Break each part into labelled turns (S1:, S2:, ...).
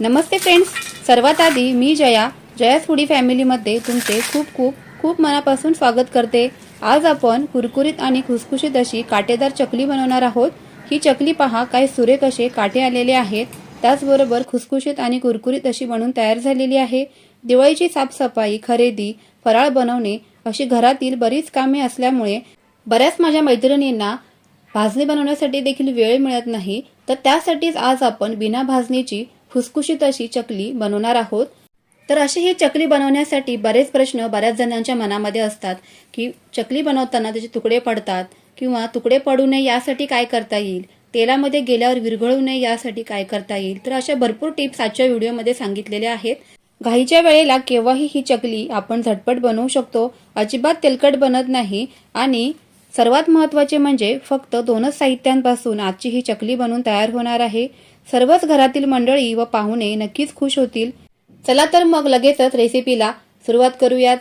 S1: नमस्ते friends. सर्वात आधी मी Jaya जयास foodie फॅमिलीमध्ये तुमचे खूप खूप खूप मनापासून स्वागत करते. आज आपण कुरकुरीत आणि खुसखुशीत अशी काटेदार चकली बनवणार आहोत. ही चकली पहा काय सुरेख असे काटे आलेले आहेत. त्याचबरोबर खुसखुशीत आणि कुरकुरीत अशी बनवून तयार झालेली आहे. दिवाळीची साफसफाई खरेदी फराळ बनवणे अशी घरातील बरीच कामे असल्यामुळे बऱ्याच माझ्या मैत्रिणींना भाजणी बनवण्यासाठी देखील वेळ मिळत नाही. तर त्यासाठीच आज आपण बिना भाजणीची खुसखुशीत अशी चकली बनवणार आहोत. तर अशी ही चकली बनवण्यासाठी बरेच प्रश्न बऱ्याच जणांच्या मनामध्ये असतात की चकली बनवताना त्याचे तुकडे पडतात किंवा तुकडे पडू नये यासाठी काय करता येईल? तेलामध्ये गेल्यावर विरघळू नये यासाठी काय करता येईल? तर अशा भरपूर टिप्स आजच्या व्हिडिओमध्ये सांगितलेल्या आहेत. घाईच्या वेळेला केव्हाही ही चकली आपण झटपट बनवू शकतो. अजिबात तेलकट बनत नाही आणि सर्वात महत्त्वाचे म्हणजे फक्त दोनच साहित्यांपासून आजची ही चकली बनवून तयार होणार आहे. सर्वच घरातील मंडळी व पाहुणे नक्कीच खुश होतील. चला तर मग लगेचच रेसिपीला सुरुवात करूयात.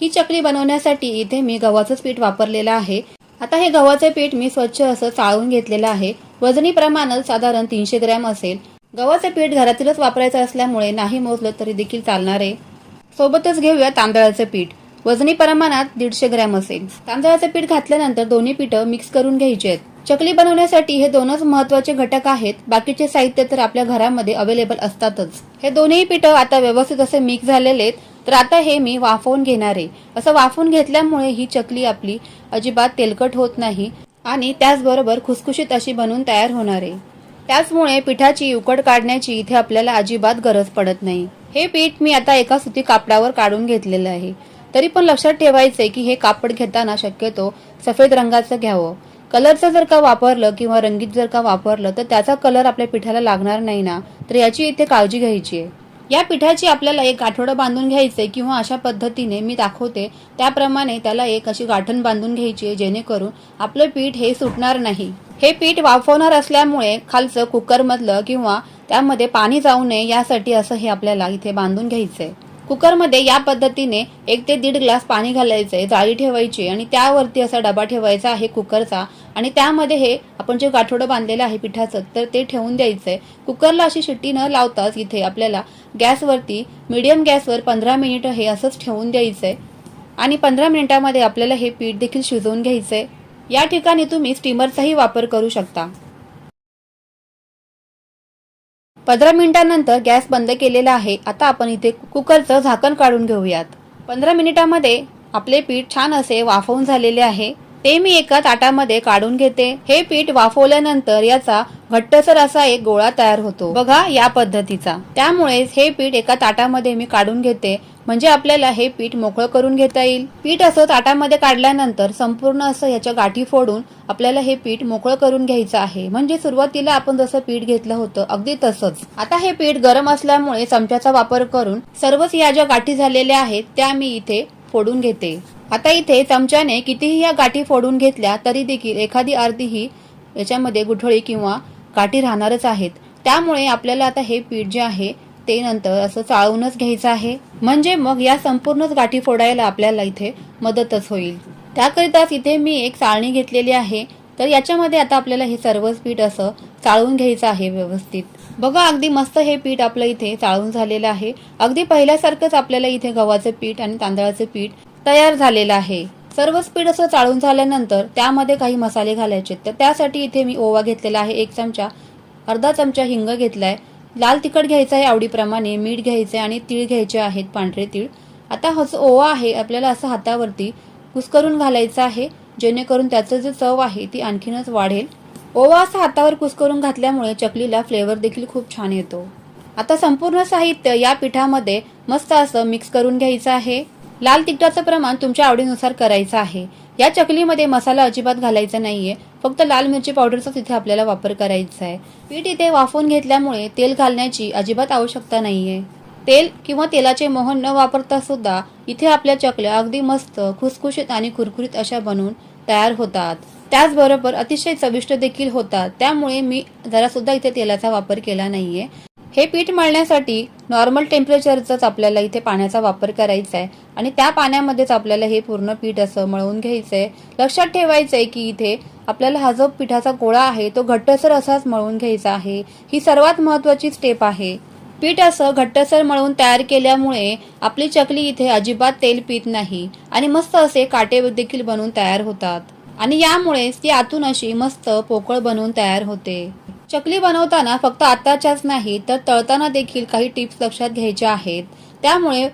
S1: ही चकली बनवण्यासाठी इथे मी गव्हाचंच पीठ वापरलेलं आहे. आता हे गव्हाचे पीठ मी स्वच्छ असं चाळून घेतलेलं आहे. वजनी प्रमाणात साधारण तीनशे ग्रॅम असेल. गव्हाचे पीठ घरातीलच वापरायचं असल्यामुळे नाही मोजलं तरी देखील चालणार आहे. सोबतच घेऊया तांदळाचं पीठ. वजनी प्रमाणात दीडशे ग्रॅम असेल. तांदळाचं पीठ घातल्यानंतर दोन्ही पिठं मिक्स करून घ्यायची आहेत. चकली बनवण्यासाठी हे दोनच महत्त्वाचे घटक आहेत. बाकीचे साहित्य तर आपल्या घरामध्ये अवेलेबल असतातच. हे दोन्ही पिठं आता व्यवस्थित असे मिक्स झालेले आहेत तर आता हे मी वाफवून घेणार आहे. असं वाफवून घेतल्यामुळे ही चकली आपली अजिबात तेलकट होत नाही आणि त्याचबरोबर खुसखुशीत अशी बनून तयार होणार आहे. त्याचमुळे पिठाची उकड काढण्याची इथे आपल्याला अजिबात गरज पडत नाही. हे पीठ मी आता एका सुती कापडावर काढून घेतलेलं आहे. तरी पण लक्षात ठेवायचंय की हे कापड घेताना शक्यतो सफेद रंगाचं घ्यावं. कलरचं जर का वापरलं किंवा रंगीत जर का वापरलं तर त्याचा कलर आपल्या पिठाला लागणार नाही ना? तर याची इथे काळजी घ्यायची आहे. या पिठाची आपल्याला एक गाठोडं बांधून घ्यायचंय किंवा अशा पद्धतीने मी दाखवते. त्याप्रमाणे त्याला एक अशी गाठण बांधून घ्यायची आहे जेणेकरून आपलं पीठ हे सुटणार नाही. हे पीठ वाफवणार असल्यामुळे खालचं कुकरमधलं किंवा त्यामध्ये पाणी जाऊ नये यासाठी असं हे आपल्याला इथे बांधून घ्यायचंय. कुकरमध्ये या पद्धतीने एक ते दीड ग्लास पाणी घालायचंय जाळी ठेवायची आणि त्यावरती असा डबा ठेवायचा आहे कुकरचा. आणि त्यामध्ये हे आपण जे गाठोडं बांधलेलं आहे पिठाचं तर ते ठेवून द्यायचंय कुकरला अशी शिट्टी न लावताच इथे आपल्याला गॅसवरती मिडियम गॅसवर पंधरा मिनिट हे असंच ठेवून द्यायचंय आणि पंधरा मिनिटामध्ये आपल्याला हे पीठ देखील शिजवून घ्यायचंय या ठिकाणी तुम्ही स्टीमरचाही वापर करू शकता. पंधरा मिनिटांनंतर गॅस बंद केलेला आहे. आता आपण इथे कुकरचं झाकण काढून घेऊयात. पंधरा मिनिटामध्ये आपले पीठ छान असे वाफवून झालेले आहे. ते मी एका ताटामध्ये काढून घेते. हे पीठ वाफवल्यानंतर याचा घट्टसर असा एक गोळा तयार होतो. बघा या पद्धतीचा. त्यामुळेच हे पीठ एका ताटामध्ये मी काढून घेते. म्हणजे आपल्याला हे पीठ मोकळं करून घेता येईल. पीठ असं ताटामध्ये काढल्यानंतर संपूर्ण असं ह्याच्या गाठी फोडून आपल्याला हे पीठ मोकळं करून घ्यायचं आहे. म्हणजे सुरुवातीला आपण जसं पीठ घेतलं होतं अगदी तसंच. आता हे पीठ गरम असल्यामुळे चमच्याचा वापर करून सर्वच या ज्या गाठी झालेल्या आहेत त्या मी इथे फोडून घेते. आता इथे चमच्याने कितीही या गाठी फोडून घेतल्या तरी देखील एखादी अर्धी ही याच्यामध्ये गुठळी किंवा गाठी राहणारच आहेत. त्यामुळे आपल्याला आता हे पीठ जे आहे ते नंतर असं चाळूनच घ्यायचं आहे. म्हणजे मग या संपूर्णच गाठी फोडायला आपल्याला इथे मदतच होईल. त्याकरिताच इथे मी एक चाळणी घेतलेली आहे. तर याच्यामध्ये आता आपल्याला हे सर्वच पीठ असं चाळून घ्यायचं आहे व्यवस्थित. बघा अगदी मस्त हे पीठ आपलं इथे चाळून झालेलं आहे. अगदी पहिल्यासारखंच आपल्याला इथे गव्हाचं पीठ आणि तांदळाचं पीठ तयार झालेलं आहे. सर्व स्पीड असं चाळून झाल्यानंतर त्यामध्ये काही मसाले घालायचे. तर त्यासाठी इथे मी ओवा घेतलेला आहे. एक चमचा अर्धा चमचा हिंग घेतलाय. लाल तिखट घ्यायचं आहे आवडीप्रमाणे मीठ घ्यायचे आणि तीळ घ्यायचे आहेत पांढरे तीळ. आता हा ओवा आहे आपल्याला असं हातावरती कुस्करून घालायचं आहे जेणेकरून त्याचं जे चव आहे ती आणखीनच वाढेल. ओवा असं हातावर कुस्करून घातल्यामुळे चकलीला फ्लेवर देखील खूप छान येतो. आता संपूर्ण साहित्य या पिठामध्ये मस्त असं मिक्स करून घ्यायचं आहे. लाल तिखटाचं प्रमाण तुमच्या आवडीनुसार करायचं आहे. या चकलीमध्ये मसाला अजिबात घालायचा नाहीये. फक्त लाल मिरची पावडरचाच इथे आपल्याला वापर करायचा आहे. पीठ इथे वाफवून घेतल्यामुळे तेल घालण्याची अजिबात आवश्यकता नाहीये. तेल किंवा तेलाचे मोहन न वापरता सुद्धा इथे आपल्या चकल्या अगदी मस्त खुसखुशीत आणि कुरकुरीत अशा बनवून तयार होतात. त्याचबरोबर अतिशय चविष्ट देखील होतात. त्यामुळे मी जरा सुद्धा इथे तेलाचा वापर केला नाहीये. हे पीठ मळण्यासाठी नॉर्मल टेम्परेचरचाच आपल्याला इथे पाण्याचा वापर करायचा आहे आणि त्या पाण्यामध्येच आपल्याला हे पूर्ण पीठ असं मळवून घ्यायचं आहे लक्षात ठेवायचं आहे की इथे आपल्याला हा जो पिठाचा गोळा आहे तो घट्टसर असाच मळवून घ्यायचा आहे. ही सर्वात महत्वाची स्टेप आहे. पीठ असं घट्टसर मळून तयार केल्यामुळे आपली चकली इथे अजिबात तेल पीत नाही आणि मस्त असे काटे देखील बनवून तयार होतात. आणि यामुळेच ती आतून अशी मस्त पोकळ बनवून तयार होते. चकली बनवताना फक्त आत्ताच्याच नाही तर तळताना देखील काही टिप्स लक्षात घ्यायच्या आहेत. त्यामुळे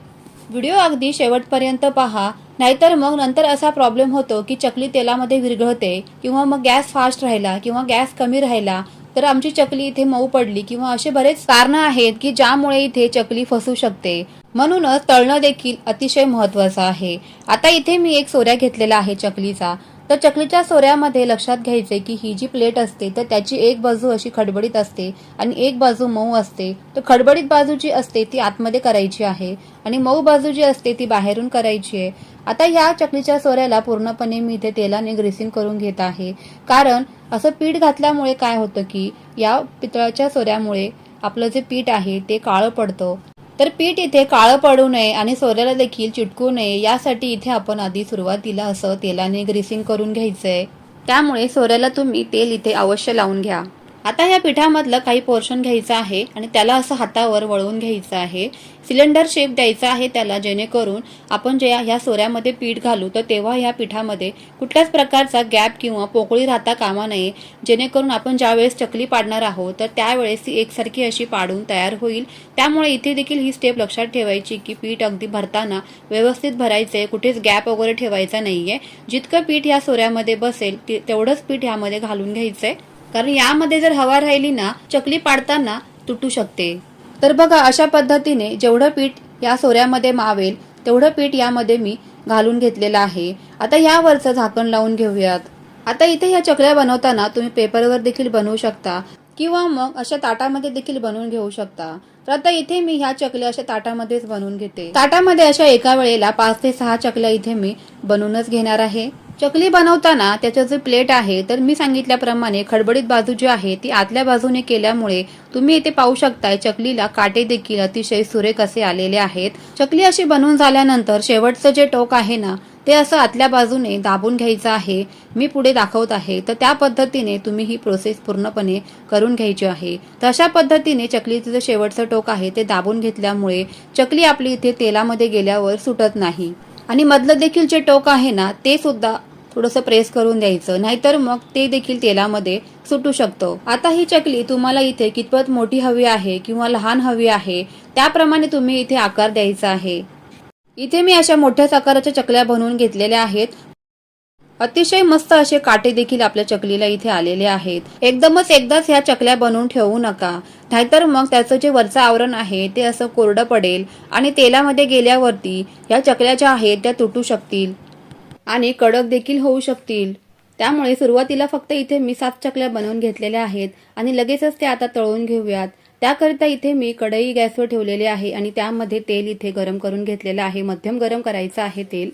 S1: व्हिडिओ अगदी शेवटपर्यंत पहा नाहीतर मग नंतर असा प्रॉब्लेम होतो की चकली तेलामध्ये विरघळते किंवा मग गॅस फास्ट राहिला किंवा गॅस कमी राहिला तर आमची चकली इथे मऊ पडली किंवा असे बरेच कारणं आहेत की ज्यामुळे इथे चकली फसू शकते. म्हणूनच तळणं देखील अतिशय महत्वाचं आहे. आता इथे मी एक सोऱ्या घेतलेला आहे चकलीचा. तर चकलीच्या सोऱ्यामध्ये लक्षात घ्यायचे की ही जी प्लेट असते तर त्याची एक बाजू अशी खडबडीत असते आणि एक बाजू मऊ असते. तर खडबडीत बाजू जी असते ती आतमध्ये करायची आहे आणि मऊ बाजू जी असते ती बाहेरून करायची आहे. आता या चकलीच्या सोऱ्याला पूर्णपणे मी इथे तेलाने ग्रेसिंग करून घेत आहे. कारण असं पीठ घातल्यामुळे काय होतं की या पितळाच्या सोऱ्यामुळे आपलं जे पीठ आहे ते काळं पडतं. तर पीठ इथे काळं पडू नये आणि सोऱ्याला देखील चिटकू नये यासाठी इथे आपण आधी सुरुवातीला असं तेलाने ग्रीसिंग करून घ्यायचंय. त्यामुळे सोऱ्याला तुम्ही तेल इथे अवश्य लावून घ्या. आता या पिठामधलं काही पोर्शन घ्यायचं आहे आणि त्याला असं हातावर वळवून घ्यायचं आहे. सिलेंडर शेप द्यायचा आहे त्याला जेणेकरून आपण जे ह्या सोऱ्यामध्ये पीठ घालू तर तेव्हा ह्या पिठामध्ये कुठल्याच प्रकारचा गॅप किंवा पोकळी राहता कामा नये. जेणेकरून आपण ज्यावेळेस चकली पाडणार आहोत तर त्यावेळेस ती एकसारखी अशी पाडून तयार होईल. त्यामुळे इथे देखील ही स्टेप लक्षात ठेवायची की पीठ अगदी भरताना व्यवस्थित भरायचे कुठेच गॅप वगैरे ठेवायचा नाहीये. जितकं पीठ या सोऱ्यामध्ये बसेल ते- तेवढंच पीठ यामध्ये घालून घ्यायचंय. कारण यामध्ये जर हवा राहिली ना चकली पाडताना तुटू शकते. तर बघा अशा पद्धतीने जेवढं पीठ या सोऱ्यामध्ये मावेल तेवढं पीठ यामध्ये मी घालून घेतलेलं आहे. आता यावरचं झाकण लावून घेऊयात. आता इथे ह्या चकल्या बनवताना तुम्ही पेपरवर देखील बनवू शकता किंवा मग अशा ताटामध्ये देखील बनवून घेऊ शकता. तर आता इथे मी ह्या चकल्या अशा ताटामध्येच बनवून घेते. ताटामध्ये अशा एका वेळेला पाच ते सहा चकल्या इथे मी बनवूनच घेणार आहे. चकली बनवताना त्याचं जे प्लेट आहे तर मी सांगितल्याप्रमाणे खडबडीत बाजू जी आहे ती आतल्या बाजूने केल्यामुळे तुम्ही इथे पाहू शकताय चकलीला काटे देखील अतिशय सुरेख असे आलेले आहेत. चकली अशी बनवून झाल्यानंतर शेवटचं जे टोक आहे ना ते असं आतल्या बाजूने दाबून घ्यायचं आहे. मी पुढे दाखवत आहे तर त्या पद्धतीने तुम्ही ही प्रोसेस पूर्णपणे करून घ्यायची आहे. तर अशा पद्धतीने चकलीचं जे शेवटचं टोक आहे ते दाबून घेतल्यामुळे चकली आपली इथे तेलामध्ये गेल्यावर सुटत नाही. आणि मधलं देखील जे टोक आहे ना ते सुद्धा थोडंसं प्रेस करून द्यायचं. नाहीतर मग ते देखील तेलामध्ये सुटू शकतं. आता ही चकली तुम्हाला इथे कितपत मोठी हवी आहे किंवा लहान हवी आहे त्याप्रमाणे तुम्ही इथे आकार द्यायचा आहे. इथे मी अशा मोठ्याच आकाराच्या चकल्या बनवून घेतलेल्या आहेत. अतिशय मस्त असे काटे देखील आपल्या चकलीला इथे आलेले आहेत. एकदमच एकदाच ह्या चकल्या बनवून ठेवू नका. नाहीतर मग त्याचं जे वरचं आवरण आहे ते असं कोरडं पडेल आणि तेलामध्ये गेल्यावरती ह्या चकल्या ज्या आहेत त्या तुटू शकतील आणि कडक देखील होऊ शकतील. त्यामुळे सुरुवातीला फक्त इथे मी सात चकल्या बनवून घेतलेल्या आहेत आणि लगेचच ते आता तळून घेऊयात. त्याकरिता इथे मी कढई गॅसवर ठेवलेली आहे आणि त्यामध्ये तेल इथे गरम करून घेतलेलं आहे. मध्यम गरम करायचं आहे तेल.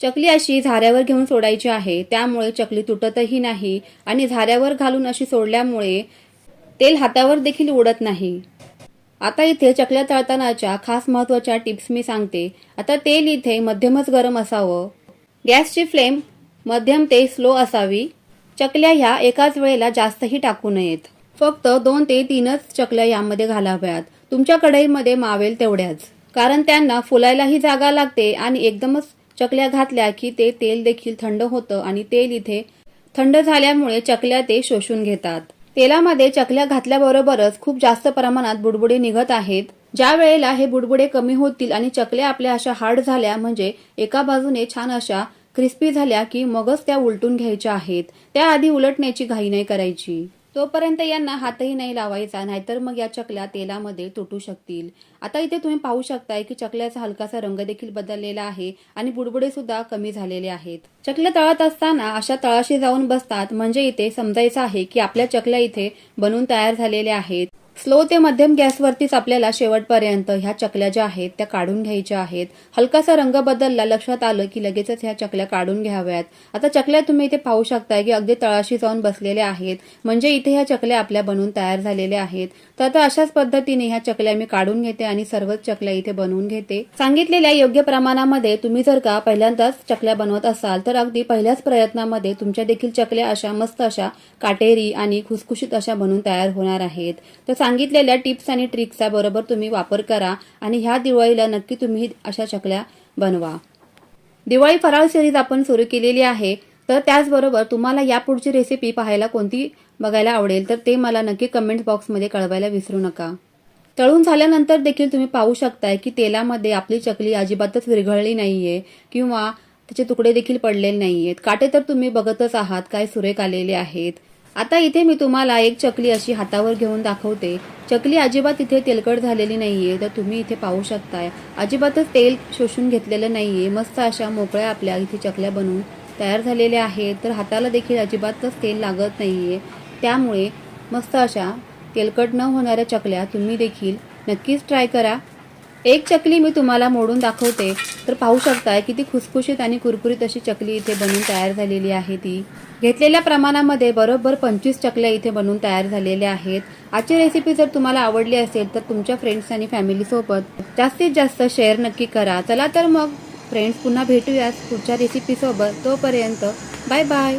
S1: चकली अशी झाऱ्यावर घेऊन सोडायची आहे. त्यामुळे चकली तुटतही नाही आणि झाऱ्यावर घालून अशी सोडल्यामुळे तेल हातावर देखील उडत नाही. आता इथे चकल्या तळतानाच्या खास महत्त्वाच्या टिप्स मी सांगते. आता तेल इथे मध्यमच गरम असावं. गॅसची फ्लेम मध्यम ते स्लो असावी. चकल्या ह्या एकाच वेळेला जास्तही टाकू नयेत. फक्त दोन ते तीनच चकल्या यामध्ये घालाव्यात. तुमच्या कढईमध्ये मावेल तेवढ्याच. कारण त्यांना फुलायलाही जागा लागते आणि एकदमच चकल्या घातल्या की ते तेल देखील थंड होतं आणि तेल इथे थंड झाल्यामुळे चकल्या ते शोषून घेतात. तेलामध्ये चकल्या घातल्याबरोबरच खूप जास्त प्रमाणात बुडबुडे निघत आहेत. ज्या वेळेला हे बुडबुडे कमी होतील आणि चकल्या आपल्या अशा हार्ड झाल्या म्हणजे एका बाजूने छान अशा क्रिस्पी झाल्या की मगच त्या उलटून घ्यायच्या आहेत. त्याआधी उलटण्याची घाई नाही करायची. तोपर्यंत यांना हातही नाही लावायचा नाहीतर मग या चकल्या तेलामध्ये तुटू शकतील. आता इथे तुम्ही पाहू शकताय की चकल्याचा हलकासा रंग देखील बदललेला आहे आणि बुडबुडे सुद्धा कमी झालेले आहेत. चकल्या तळत असताना अशा तळाशी जाऊन बसतात म्हणजे इथे समजायचं आहे की आपल्या चकल्या इथे बनून तयार झालेल्या आहेत. स्लो ते मध्यम गॅसवरतीच आपल्याला शेवटपर्यंत ह्या चकल्या ज्या आहेत त्या काढून घ्यायच्या आहेत. हलकासा रंग बदलला लक्षात आलं की लगेचच ह्या चकल्या काढून घ्याव्यात. आता चकल्या तुम्ही इथे पाहू शकताय की अगदी तळाशी जाऊन बसलेल्या आहेत. म्हणजे इथे ह्या चकल्या आपल्या बनवून तयार झालेल्या आहेत. तर आता अशाच पद्धतीने ह्या चकल्या मी काढून घेते आणि सर्वच चकल्या इथे बनवून घेते. सांगितलेल्या योग्य प्रमाणामध्ये तुम्ही जर का पहिल्यांदाच चकल्या बनवत असाल तर अगदी पहिल्याच प्रयत्नामध्ये तुमच्या देखील चकल्या अशा मस्त अशा काटेरी आणि खुसखुशीत अशा बनवून तयार होणार आहेत. तर सांगितलेल्या टिप्स आणि ट्रिक्सचा बरोबर तुम्ही वापर करा आणि ह्या दिवाळीला नक्की तुम्ही अशा चकल्या बनवा. दिवाळी फराळ सिरीज आपण सुरू केलेली आहे. तर त्याचबरोबर तुम्हाला या पुढची रेसिपी पाहायला कोणती बघायला आवडेल तर ते मला नक्की कमेंट बॉक्समध्ये कळवायला विसरू नका. तळून झाल्यानंतर देखील तुम्ही पाहू शकताय की तेलामध्ये आपली चकली अजिबातच विरघळली नाहीये किंवा त्याचे तुकडे देखील पडलेले नाही आहेत काटे तर तुम्ही बघतच आहात काय सुरेख आलेले आहेत. आता इथे मी तुम्हाला एक चकली अशी हातावर घेऊन दाखवते. चकली अजिबात इथे तेलकट झालेली नाहीये तर तुम्ही इथे पाहू शकताय. अजिबातच तेल शोषून घेतलेलं नाहीये. मस्त अशा मोकळ्या आपल्या इथे चकल्या बनवून तयार झालेल्या आहेत तर हाताला देखील अजिबातच तेल लागत नाहीये. त्यामुळे मस्त अशा तेलकट न होणाऱ्या चकल्या तुम्ही देखील नक्कीच ट्राय करा. एक चकली मी तुम्हाला मोडून दाखवते. तर पाहू शकताय किती खुसखुशीत आणि कुरकुरीत अशी चकली इथे बनून तयार झालेली आहे ती. घेतलेल्या प्रमाणामध्ये बरोबर पंचवीस चकल्या इथे बनवून तयार झालेल्या आहेत. आजची रेसिपी जर तुम्हाला आवडली असेल तर तुमच्या फ्रेंड्स आणि फॅमिलीसोबत जास्तीत जास्त शेअर नक्की करा. चला तर मग फ्रेंड्स पुन्हा भेटूयात पुढच्या रेसिपीसोबत तोपर्यंत बाय बाय